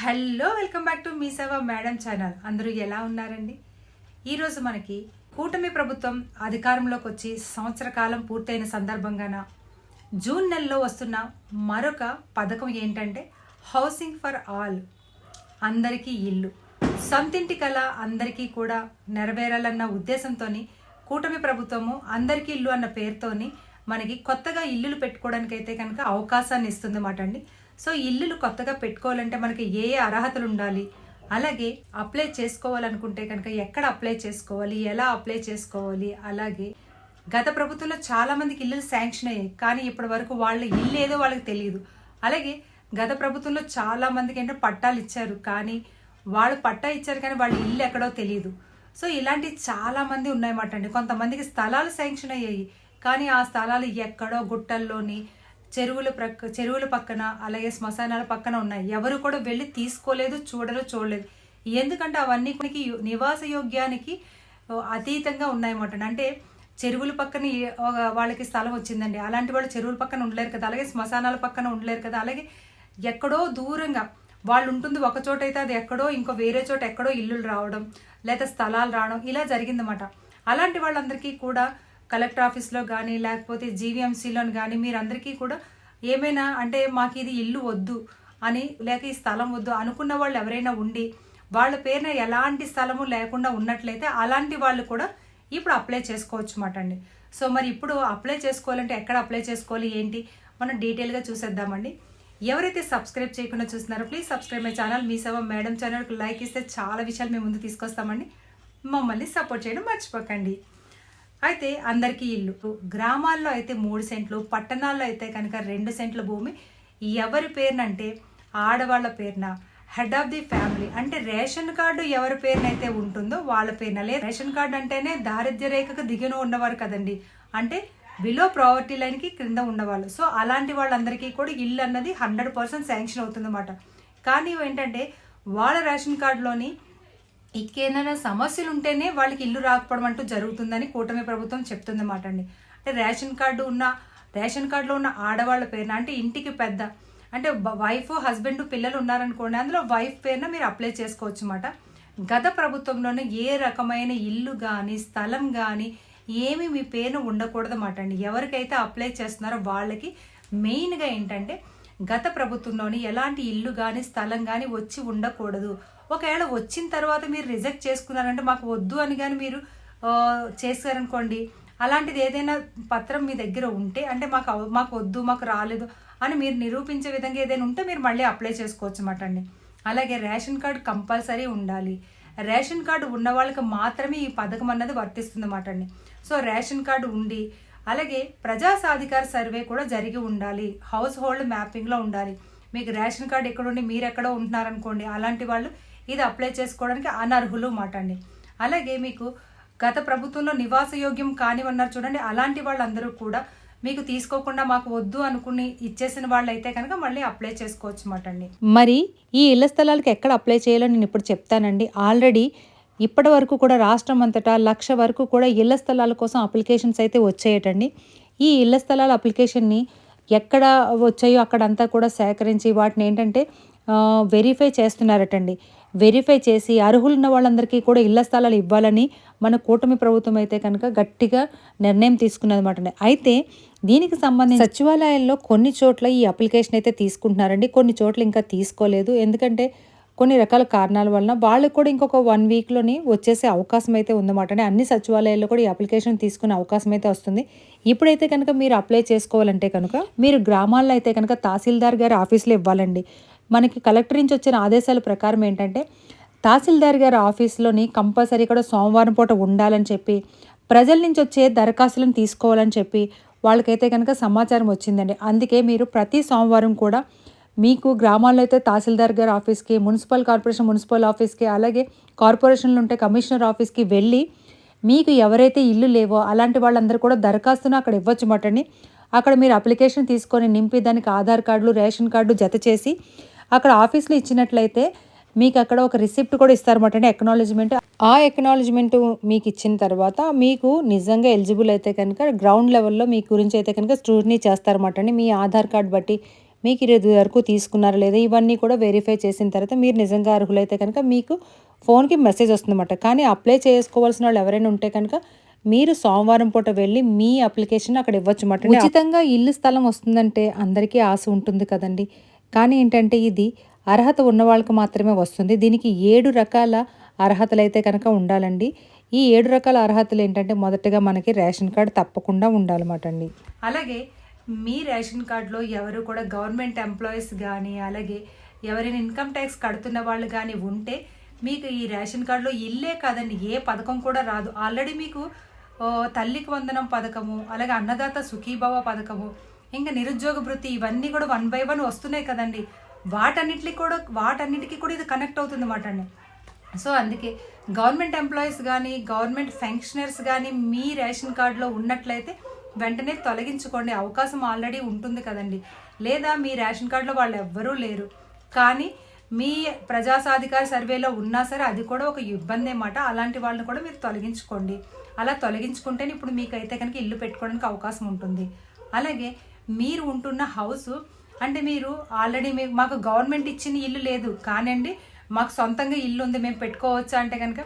Hello welcome back to Mee Seva madam channel. అందరూ ఎలా ఉన్నారండి? ఈరోజు మనకి కూటమి ప్రభుత్వం అధికారంలోకి వచ్చి సంవత్సర కాలం పూర్తయిన సందర్భంగాన జూన్ నెలలో వస్తున్న మరొక పథకం ఏంటంటే హౌసింగ్ ఫర్ ఆల్ అందరికీ ఇల్లు. సొంతింటి కళ అందరికీ కూడా నెరవేరాలన్న ఉద్దేశంతో కూటమి ప్రభుత్వము అందరికీ ఇల్లు అన్న పేరుతోని మనకి కొత్తగా ఇల్లులు పెట్టుకోవడానికి అయితే కనుక అవకాశాన్ని ఇస్తుంది అన్నమాట అండి. సో ఇల్లులు కొత్తగా పెట్టుకోవాలంటే మనకి ఏ అర్హతలు ఉండాలి? అలాగే అప్లై చేసుకోవాలనుకుంటే కనుక ఎక్కడ అప్లై చేసుకోవాలి? ఎలా అప్లై చేసుకోవాలి? అలాగే గత ప్రభుత్వంలో చాలామందికి ఇల్లులు శాంక్షన్ అయ్యాయి. కానీ ఇప్పటి వరకు వాళ్ళ ఇల్లు ఏదో వాళ్ళకి తెలియదు. అలాగే గత ప్రభుత్వంలో చాలా మందికి పట్టాలు ఇచ్చారు. కానీ వాళ్ళు పట్టా ఇచ్చారు కానీ వాళ్ళ ఇల్లు ఎక్కడో తెలియదు. సో ఇలాంటి చాలామంది ఉన్నాయన్నమాట అండి. కొంతమందికి స్థలాలు శాంక్షన్ అయ్యాయి. కానీ ఆ స్థలాలు ఎక్కడో గుట్టల్లోని చెరువుల ప్రక్క చెరువుల పక్కన అలాగే శ్మశానాల పక్కన ఉన్నాయి. ఎవరు కూడా వెళ్ళి తీసుకోలేదు చూడరు చూడలేదు. ఎందుకంటే అవన్నీ కొనికి నివాస యోగ్యానికి అతీతంగా ఉన్నాయన్నమాట. అంటే చెరువుల పక్కన వాళ్ళకి స్థలం వచ్చిందండి. అలాంటి వాళ్ళు చెరువుల పక్కన ఉండలేరు కదా. అలాగే శ్మశానాల పక్కన ఉండలేరు కదా. అలాగే ఎక్కడో దూరంగా వాళ్ళు ఉంటుంది ఒక చోట అయితే అది ఎక్కడో ఇంకో వేరే చోట ఎక్కడో ఇల్లులు రావడం లేదా స్థలాలు రావడం ఇలా జరిగిందన్నమాట. అలాంటి వాళ్ళందరికీ కూడా కలెక్టర్ ఆఫీస్లో కానీ లేకపోతే జీవీఎంసీలోని కానీ మీరందరికీ కూడా ఏమైనా అంటే మాకు ఇది ఇల్లు వద్దు అని లేక ఈ స్థలం వద్దు అనుకున్న వాళ్ళు ఎవరైనా ఉండి వాళ్ళ పేరున ఎలాంటి స్థలము లేకుండా ఉన్నట్లయితే అలాంటి వాళ్ళు కూడా ఇప్పుడు అప్లై చేసుకోవచ్చు అన్నమాట అండి. సో మరి ఇప్పుడు అప్లై చేసుకోవాలంటే ఎక్కడ అప్లై చేసుకోవాలి ఏంటి? మనం డీటెయిల్గా చూసేద్దామండి. ఎవరైతే సబ్స్క్రైబ్ చేయకుండా చూస్తున్నారో please subscribe my channel Mee Seva madam ఛానల్కి లైక్ ఇస్తే చాలా విషయాలు మేము ముందు తీసుకొస్తామండి. మమ్మల్ని సపోర్ట్ చేయడం మర్చిపోకండి. అయితే అందరికీ ఇల్లు. గ్రామాల్లో అయితే మూడు సెంట్లు పట్టణాల్లో అయితే కనుక రెండు సెంట్ల భూమి. ఎవరి పేరునంటే ఆడవాళ్ళ పేరున హెడ్ ఆఫ్ ది ఫ్యామిలీ. అంటే రేషన్ కార్డు ఎవరి పేరునైతే ఉంటుందో వాళ్ళ పేరున లేదు. రేషన్ కార్డు అంటేనే దారిద్ర్య రేఖకు దిగిన ఉన్నవారు కదండి. అంటే బిలో ప్రావర్టీ లైన్కి క్రింద ఉన్నవాళ్ళు. సో అలాంటి వాళ్ళందరికీ కూడా ఇల్లు అన్నది హండ్రెడ్ పర్సెంట్ శాంక్షన్ అవుతుందన్నమాట. కానీ ఏంటంటే వాళ్ళ రేషన్ కార్డులోని ఇంకేదైనా సమస్యలు ఉంటేనే వాళ్ళకి ఇల్లు రాకపోవడం అంటూ జరుగుతుందని కూటమి ప్రభుత్వం చెప్తుందన్నమాట అండి. అంటే రేషన్ కార్డు ఉన్న రేషన్ కార్డులో ఉన్న ఆడవాళ్ళ పేరున అంటే ఇంటికి పెద్ద అంటే వైఫ్ హస్బెండ్ పిల్లలు ఉన్నారనుకోండి అందులో వైఫ్ పేరున మీరు అప్లై చేసుకోవచ్చు అన్నమాట. గత ప్రభుత్వంలోనే ఏ రకమైన ఇల్లు కానీ స్థలం కానీ ఏమి మీ పేరున ఉండకూడదన్నమాట అండి. ఎవరికైతే అప్లై చేస్తున్నారో వాళ్ళకి మెయిన్గా ఏంటంటే గత ప్రభుత్వంలోని ఎలాంటి ఇల్లు కానీ స్థలం కానీ వచ్చి ఉండకూడదు. ఒకవేళ వచ్చిన తర్వాత మీరు రిజెక్ట్ చేసుకున్నారంటే మాకు వద్దు అని కానీ మీరు చేశారనుకోండి అలాంటిది ఏదైనా పత్రం మీ దగ్గర ఉంటే అంటే మాకు మాకు వద్దు మాకు రాలేదు అని మీరు నిరూపించే విధంగా ఏదైనా ఉంటే మీరు మళ్ళీ అప్లై చేసుకోవచ్చు అన్నమాట అండి. అలాగే రేషన్ కార్డు కంపల్సరీ ఉండాలి. రేషన్ కార్డు ఉన్న వాళ్ళకి మాత్రమే ఈ పథకం అన్నది వర్తిస్తుంది అన్నమాట అండి. సో రేషన్ కార్డు ఉండి అలాగే ప్రజా సాధికార సర్వే కూడా జరిగి ఉండాలి. హౌస్ హోల్డ్ మ్యాపింగ్లో ఉండాలి. మీకు రేషన్ కార్డు ఎక్కడుండి మీరు ఎక్కడో ఉంటున్నారనుకోండి అలాంటి వాళ్ళు ఇది అప్లై చేసుకోవడానికి అనర్హులు మాట అండి. అలాగే మీకు గత ప్రభుత్వంలో నివాస యోగ్యం కానివన్నారు చూడండి అలాంటి వాళ్ళందరూ కూడా మీకు తీసుకోకుండా మాకు వద్దు అనుకుని ఇచ్చేసిన వాళ్ళు అయితే కనుక మళ్ళీ అప్లై చేసుకోవచ్చు మాట అండి. మరి ఈ ఇళ్ళ స్థలాలకు ఎక్కడ అప్లై చేయాలో నేను ఇప్పుడు చెప్తానండి. ఆల్రెడీ ఇప్పటి వరకు కూడా రాష్ట్రం అంతటా లక్ష వరకు కూడా ఇళ్ళ స్థలాల కోసం అప్లికేషన్స్ అయితే వచ్చాయటండి. ఈ ఇళ్ళ స్థలాల అప్లికేషన్ని ఎక్కడ వచ్చాయో అక్కడంతా కూడా సేకరించి వాటిని ఏంటంటే వెరిఫై చేస్తున్నారటండి. వెరిఫై చేసి అర్హులున్న వాళ్ళందరికీ కూడా ఇళ్ళ స్థలాలు ఇవ్వాలని మన కూటమి ప్రభుత్వం అయితే కనుక గట్టిగా నిర్ణయం తీసుకున్నదన్నమాట అయితే దీనికి సంబంధించి సచివాలయాల్లో కొన్ని చోట్ల ఈ అప్లికేషన్ అయితే తీసుకుంటున్నారండి. కొన్ని చోట్ల ఇంకా తీసుకోలేదు. ఎందుకంటే కొన్ని రకాల కారణాల వలన వాళ్ళకి కూడా ఇంకొక వన్ వీక్లోని వచ్చేసే అవకాశం అయితే ఉందన్నమాట అంటే అన్ని సచివాలయాల్లో కూడా ఈ అప్లికేషన్ తీసుకునే అవకాశం అయితే వస్తుంది. ఇప్పుడైతే కనుక మీరు అప్లై చేసుకోవాలంటే కనుక మీరు గ్రామాల్లో అయితే కనుక తహసీల్దార్ గారి ఆఫీస్లో ఇవ్వాలండి. మనకి కలెక్టర్ నుంచి వచ్చిన ఆదేశాల ప్రకారం ఏంటంటే తహసీల్దార్ గారి ఆఫీస్లోని కంపల్సరీ కూడా సోమవారం పూట ఉండాలని చెప్పి ప్రజల నుంచి వచ్చే దరఖాస్తులను తీసుకోవాలని చెప్పి వాళ్ళకైతే కనుక సమాచారం వచ్చిందండి. అందుకే మీరు ప్రతి సోమవారం కూడా మీకు గ్రామాల్లో అయితే తహసీల్దార్ గారి ఆఫీస్కి మున్సిపల్ కార్పొరేషన్ మున్సిపల్ ఆఫీస్కి అలాగే కార్పొరేషన్లు ఉంటే కమిషనర్ ఆఫీస్కి వెళ్ళి మీకు ఎవరైతే ఇల్లు లేవో అలాంటి వాళ్ళందరూ కూడా దరఖాస్తును అక్కడ ఇవ్వచ్చు మటండి. అక్కడ మీరు అప్లికేషన్ తీసుకొని నింపి దానికి ఆధార్ కార్డులు రేషన్ కార్డు జత చేసి అక్కడ ఆఫీస్లో ఇచ్చినట్లయితే మీకు అక్కడ ఒక రిసిప్ట్ కూడా ఇస్తారన్నమాట. అంటే ఎక్నాలజ్మెంట్ ఆ ఎక్నాలజ్మెంట్ మీకు ఇచ్చిన తర్వాత మీకు నిజంగా ఎలిజిబుల్ అయితే కనుక గ్రౌండ్ లెవెల్లో మీ గురించి అయితే కనుక స్క్రూటినీ చేస్తారన్నమాట. అండి మీ ఆధార్ కార్డ్ బట్టి మీకు ఇది వరకు తీసుకున్నారా లేదా ఇవన్నీ కూడా వెరిఫై చేసిన తర్వాత మీరు నిజంగా అర్హులైతే కనుక మీకు ఫోన్కి మెసేజ్ వస్తుందన్నమాట. కానీ అప్లై చేసుకోవాల్సిన వాళ్ళు ఎవరైనా ఉంటే కనుక మీరు సోమవారం పూట వెళ్ళి మీ అప్లికేషన్ అక్కడ ఇవ్వచ్చు అన్నమాట. ఉచితంగా ఇల్లు స్థలం వస్తుందంటే అందరికీ ఆశ ఉంటుంది కదండి. కానీ ఏంటంటే ఇది అర్హత ఉన్న వాళ్ళకి మాత్రమే వస్తుంది. దీనికి ఏడు రకాల అర్హతలు అయితే కనుక ఉండాలండి. ఈ ఏడు రకాల అర్హతలు ఏంటంటే మొదటగా మనకి రేషన్ కార్డు తప్పకుండా ఉండాలన్నమాట అండి. అలాగే మీ రేషన్ కార్డులో ఎవరు కూడా గవర్నమెంట్ ఎంప్లాయీస్ కానీ అలాగే ఎవరైనా ఇన్కమ్ ట్యాక్స్ కడుతున్న వాళ్ళు కానీ ఉంటే మీకు ఈ రేషన్ కార్డులో ఇల్లే కాదండి. ఏ పథకం కూడా రాదు. ఆల్రెడీ మీకు తల్లికి వందనం పథకము అలాగే అన్నదాత సుఖీభవ పథకము ఇంకా నిరుద్యోగ వృత్తి ఇవన్నీ కూడా వన్ బై వన్ వస్తున్నాయి కదండి. వాటన్నిటికి కూడా వాటన్నిటికీ కూడా ఇది కనెక్ట్ అవుతుంది అన్నమాట అండి సో అందుకే గవర్నమెంట్ ఎంప్లాయీస్ కానీ గవర్నమెంట్ ఫంక్షనర్స్ కానీ మీ రేషన్ కార్డులో ఉన్నట్లయితే వెంటనే తొలగించుకోండి. అవకాశం ఆల్రెడీ ఉంటుంది కదండి. లేదా మీ రేషన్ కార్డులో వాళ్ళు ఎవ్వరూ లేరు. కానీ మీ ప్రజాసాధికార సర్వేలో ఉన్నా సరే అది కూడా ఒక ఇబ్బంది అన్నమాట అలాంటి వాళ్ళని కూడా మీరు తొలగించుకోండి. అలా తొలగించుకుంటేనే ఇప్పుడు మీకైతే కనుక ఇల్లు పెట్టుకోవడానికి అవకాశం ఉంటుంది. అలాగే మీరు ఉంటున్న హౌస్ అంటే మీరు ఆల్రెడీ మీ మాకు గవర్నమెంట్ ఇచ్చిన ఇల్లు లేదు. కానండి మాకు సొంతంగా ఇల్లు ఉంది మేము పెట్టుకోవచ్చా అంటే కనుక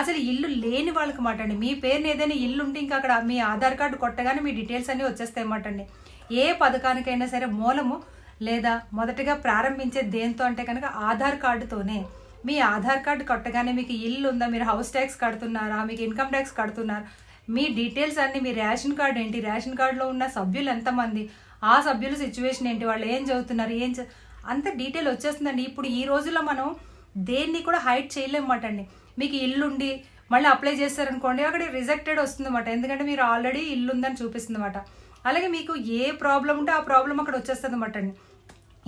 అసలు ఇల్లు లేని వాళ్ళకి మాట అండి. మీ పేరుని ఏదైనా ఇల్లు ఉంటే ఇంకా అక్కడ మీ ఆధార్ కార్డు కొట్టగానే మీ డీటెయిల్స్ అన్నీ వచ్చేస్తాయి మాటండి అండి. ఏ పథకానికైనా సరే మూలము లేదా మొదటగా ప్రారంభించే దేంతో అంటే కనుక ఆధార్ కార్డుతోనే. మీ ఆధార్ కార్డు కొట్టగానే మీకు ఇల్లు ఉందా మీరు హౌస్ ట్యాక్స్ కడుతున్నారా మీకు ఇన్కమ్ ట్యాక్స్ కడుతున్నారా మీ డీటెయిల్స్ అన్ని మీ రేషన్ కార్డు ఏంటి? రేషన్ కార్డులో ఉన్న సభ్యులు ఎంతమంది? ఆ సభ్యుల సిచ్యువేషన్ ఏంటి? వాళ్ళు ఏం చదువుతున్నారు? ఏం అంత డీటెయిల్ వచ్చేస్తుందండి. ఇప్పుడు ఈ రోజుల్లో మనం దేన్ని కూడా హైడ్ చేయలేమన్నమాట అండి. మీకు ఇల్లుండి మళ్ళీ అప్లై చేస్తారనుకోండి అక్కడ రిజెక్టెడ్ వస్తుందన్నమాట. ఎందుకంటే మీరు ఆల్రెడీ ఇల్లు ఉందని చూపిస్తుందన్నమాట. అలాగే మీకు ఏ ప్రాబ్లం ఉంటే ఆ ప్రాబ్లం అక్కడ వచ్చేస్తుంది అనమాట అండి.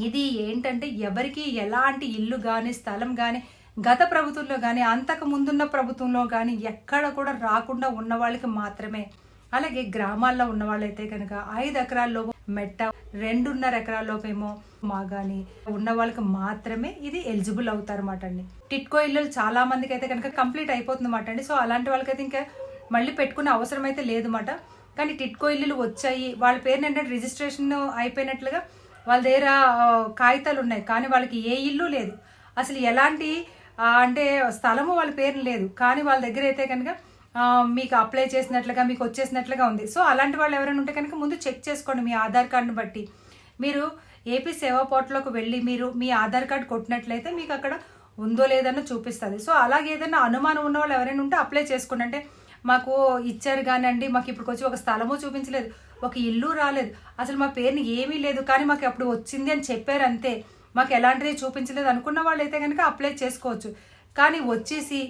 ఇది ఏంటంటే ఎవరికి ఎలాంటి ఇల్లు కానీ స్థలం కానీ గత ప్రభుత్వంలో కానీ అంతకు ముందున్న ప్రభుత్వంలో కానీ ఎక్కడ కూడా రాకుండా ఉన్న వాళ్ళకి మాత్రమే. అలాగే గ్రామాల్లో ఉన్న వాళ్ళైతే కనుక ఐదు ఎకరాల్లో మెట్ట రెండున్నర ఎకరాల్లోపేమో కానీ ఉన్న వాళ్ళకి మాత్రమే ఇది ఎలిజిబుల్ అవుతారు మాట అండి. టిట్కో ఇల్లు చాలా మందికి అయితే కనుక కంప్లీట్ అయిపోతుందన్నమాట అండి. సో అలాంటి వాళ్ళకైతే ఇంకా మళ్ళీ పెట్టుకునే అవసరం అయితే లేదన్నమాట. కానీ టిట్కో ఇల్లులు వచ్చాయి. వాళ్ళ పేరుని ఏంటంటే రిజిస్ట్రేషన్ అయిపోయినట్లుగా వాళ్ళ దగ్గర కాగితాలు ఉన్నాయి. కానీ వాళ్ళకి ఏ ఇల్లు లేదు. అసలు ఎలాంటి అంటే స్థలము వాళ్ళ పేరు లేదు. కానీ వాళ్ళ దగ్గర అయితే కనుక మీకు అప్లై చేసినట్లుగా మీకు వచ్చేసినట్లుగా ఉంది. సో అలాంటి వాళ్ళు ఎవరైనా ఉంటే కనుక ముందు చెక్ చేసుకోండి మీ ఆధార్ కార్డును బట్టి. మీరు ఏపీ సేవా పోర్టల్లోకి వెళ్ళి మీరు మీ ఆధార్ కార్డు కొట్టినట్లయితే మీకు అక్కడ ఉందో లేదన్న చూపిస్తుంది. సో అలాగే ఏదైనా అనుమానం ఉన్న వాళ్ళు ఎవరైనా ఉంటే అప్లై చేసుకోండి. అంటే మాకు ఇచ్చారు కానండి మాకు ఇప్పుడు వచ్చి ఒక స్థలము చూపించలేదు ఒక ఇల్లు రాలేదు. అసలు మా పేరుని ఏమీ లేదు కానీ మాకు అప్పుడు వచ్చింది అని చెప్పారు అంతే. మాకు ఎలాంటిది చూపించలేదు అనుకున్న వాళ్ళు అయితే కనుక అప్లై చేసుకోవచ్చు. కానీ వచ్చేసి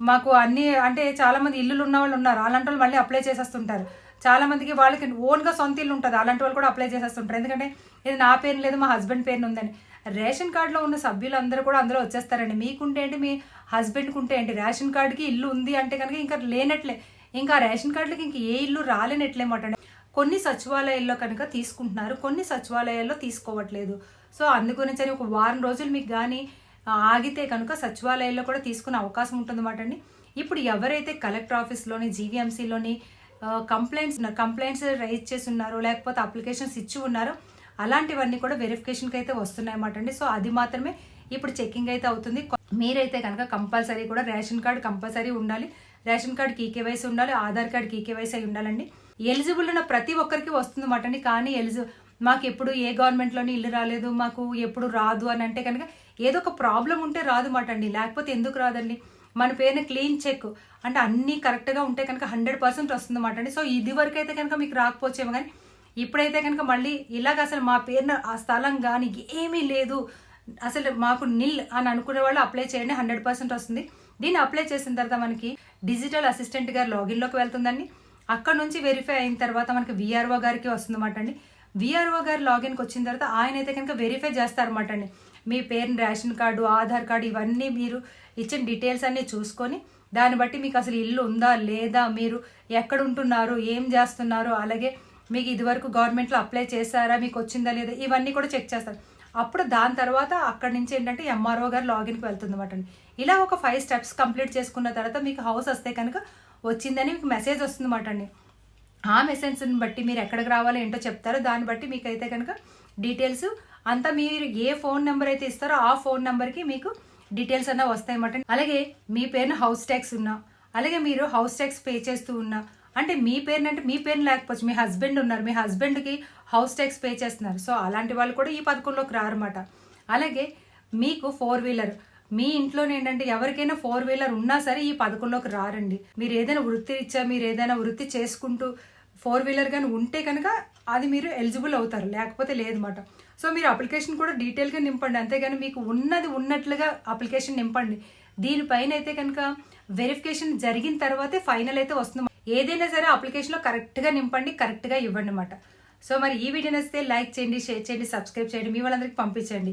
మాకు అన్ని అంటే చాలా మంది ఇల్లులు ఉన్న వాళ్ళు ఉన్నారు. అలాంటి వాళ్ళు మళ్ళీ అప్లై చేసేస్తుంటారు. చాలా మందికి వాళ్ళకి ఓన్గా సొంత ఇల్లు ఉంటుంది. అలాంటి వాళ్ళు కూడా అప్లై చేసేస్తుంటారు. ఎందుకంటే ఇది నా పేరు లేదు మా హస్బెండ్ పేరు ఉందని. రేషన్ కార్డులో ఉన్న సభ్యులందరూ కూడా అందులో వచ్చేస్తారండి. మీకుంటే ఏంటి? మీ హస్బెండ్కి ఉంటే ఏంటి? రేషన్ కార్డుకి ఇల్లు ఉంది అంటే కనుక ఇంకా లేనట్లే. ఇంకా రేషన్ కార్డులకి ఇంక ఏ ఇల్లు రాలేనట్లేమాట కొన్ని సచివాలయాల్లో కనుక తీసుకుంటున్నారు. కొన్ని సచివాలయాల్లో తీసుకోవట్లేదు. సో అందుగురించి అని ఒక వారం రోజులు మీకు కానీ ఆగితే కనుక సచివాలయాల్లో కూడా తీసుకునే అవకాశం ఉంటుందన్నమాట అండి. ఇప్పుడు ఎవరైతే కలెక్టర్ ఆఫీస్లోని జీవీఎంసీలోని కంప్లైంట్స్ కంప్లైంట్స్ రైజ్ చేసి ఉన్నారో లేకపోతే అప్లికేషన్స్ ఇచ్చి ఉన్నారో అలాంటివన్నీ కూడా వెరిఫికేషన్కి అయితే వస్తున్నాయి అన్నమాట అండి. సో అది మాత్రమే ఇప్పుడు చెకింగ్ అయితే అవుతుంది. మీరైతే కనుక కంపల్సరీ కూడా రేషన్ కార్డు కంపల్సరీ ఉండాలి. రేషన్ కార్డుకి ఈకేవైసీ ఉండాలి. ఆధార్ కార్డుకి ఈకేవైసీ అయి ఉండాలండి. ఎలిజిబుల్ ఉన్న ప్రతి ఒక్కరికి వస్తుంది అన్నమాట అండి. కానీ ఎలిజి మాకు ఎప్పుడు ఏ గవర్నమెంట్లోని ఇల్లు రాలేదు మాకు ఎప్పుడు రాదు అని అంటే కనుక ఏదో ఒక ప్రాబ్లం ఉంటే రాదు మాట అండి. లేకపోతే ఎందుకు రాదండి? మన పేరున క్లీన్ చెక్. అంటే అన్నీ కరెక్ట్గా ఉంటే కనుక హండ్రెడ్ పర్సెంట్ వస్తుంది మాట అండి. సో ఇది వరకు అయితే కనుక మీకు రాకపోవచ్చేమో కానీ ఇప్పుడైతే కనుక మళ్ళీ ఇలాగ అసలు మా పేరున ఆ స్థలం కానీ ఏమీ లేదు. అసలు మాకు నిల్ అని అనుకునే వాళ్ళు అప్లై చేయండి హండ్రెడ్ పర్సెంట్ వస్తుంది. దీన్ని అప్లై చేసిన తర్వాత మనకి డిజిటల్ అసిస్టెంట్ గారు లాగిన్లోకి వెళ్తుందండి. అక్కడ నుంచి వెరిఫై అయిన తర్వాత మనకి విఆర్ఓ గారికి వస్తుందన్నమాట అండి. విఆర్ఓ గారు లాగిన్కి వచ్చిన తర్వాత ఆయన అయితే కనుక వెరిఫై చేస్తారన్నమాట అండి. మీ పేరు రేషన్ కార్డు ఆధార్ కార్డు ఇవన్నీ మీరు ఇచ్చిన డీటెయిల్స్ అన్నీ చూసుకొని దాన్ని బట్టి మీకు అసలు ఇల్లు ఉందా లేదా మీరు ఎక్కడ ఉంటున్నారు ఏం చేస్తున్నారు అలాగే మీకు ఇదివరకు గవర్నమెంట్లో అప్లై చేశారా మీకు వచ్చిందా లేదా ఇవన్నీ కూడా చెక్ చేస్తారు. అప్పుడు దాని తర్వాత అక్కడి నుంచి ఏంటంటే ఎంఆర్ఓ గారు లాగిన్కి వెళ్తుంది అనమాట ఇలా ఒక ఫైవ్ స్టెప్స్ కంప్లీట్ చేసుకున్న తర్వాత మీకు హౌస్ వస్తే కనుక వచ్చిందని మీకు మెసేజ్ వస్తుంది అన్నమాట అండి. ఆ మెసేజ్ని బట్టి మీరు ఎక్కడికి రావాలో ఏంటో చెప్తారో. దాన్ని బట్టి మీకు అయితే కనుక డీటెయిల్స్ అంతా మీరు ఏ ఫోన్ నెంబర్ అయితే ఇస్తారో ఆ ఫోన్ నెంబర్కి మీకు డీటెయిల్స్ అన్న వస్తాయన్నమాట అలాగే మీ పేరున హౌస్ ట్యాక్స్ ఉన్నా అలాగే మీరు హౌస్ ట్యాక్స్ పే చేస్తూ ఉన్నా అంటే మీ పేరున అంటే మీ పేరు లేకపోవచ్చు మీ హస్బెండ్ ఉన్నారు మీ హస్బెండ్కి హౌస్ ట్యాక్స్ పే చేస్తున్నారు. సో అలాంటి వాళ్ళు కూడా ఈ పథకంలోకి రారన్నమాట. అలాగే మీకు ఫోర్ వీలర్ మీ ఇంట్లోనే ఏంటంటే ఎవరికైనా ఫోర్ వీలర్ ఉన్నా సరే ఈ పథకంలోకి రారండి. మీరు ఏదైనా వృత్తి ఇచ్చా మీరు ఏదైనా వృత్తి చేసుకుంటూ ఫోర్ వీలర్ కానీ ఉంటే కనుక అది మీరు ఎలిజిబుల్ అవుతారు లేకపోతే లేదన్నమాట. సో మీరు అప్లికేషన్ కూడా డీటెయిల్గా నింపండి. అంతేగాని మీకు ఉన్నది ఉన్నట్లుగా అప్లికేషన్ నింపండి. దీనిపైన అయితే కనుక వెరిఫికేషన్ జరిగిన తర్వాతే ఫైనల్ అయితే వస్తుంది. ఏదైనా సరే అప్లికేషన్లో కరెక్ట్గా నింపండి కరెక్ట్గా ఇవ్వండి అనమాట సో మరి ఈ వీడియో నచ్చితే లైక్ చేయండి షేర్ చేయండి సబ్స్క్రైబ్ చేయండి. మీ వాళ్ళందరికీ పంపించండి.